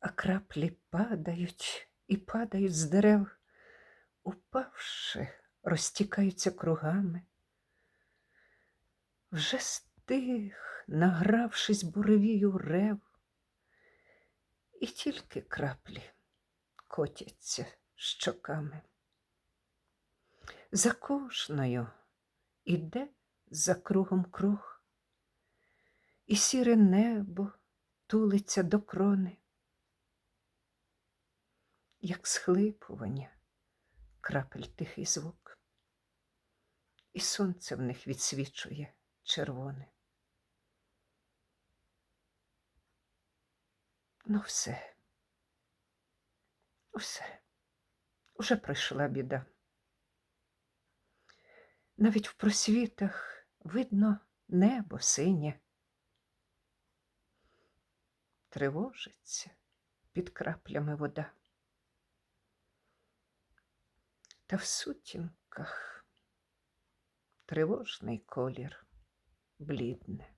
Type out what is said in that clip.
а краплі падають і падають з дерев, упавши, розтікаються кругами. Вже стих, награвшись буревію рев, і тільки краплі котяться щоками. За кожною іде за кругом круг, і сіре небо тулиться до крони, як схлипування крапель тихий звук, і сонце в них відсвічує червоне. Ну, все, все, уже пройшла біда. Навіть в просвітах видно небо синє. Тривожиться під краплями вода. Та в сутінках тривожний колір блідне.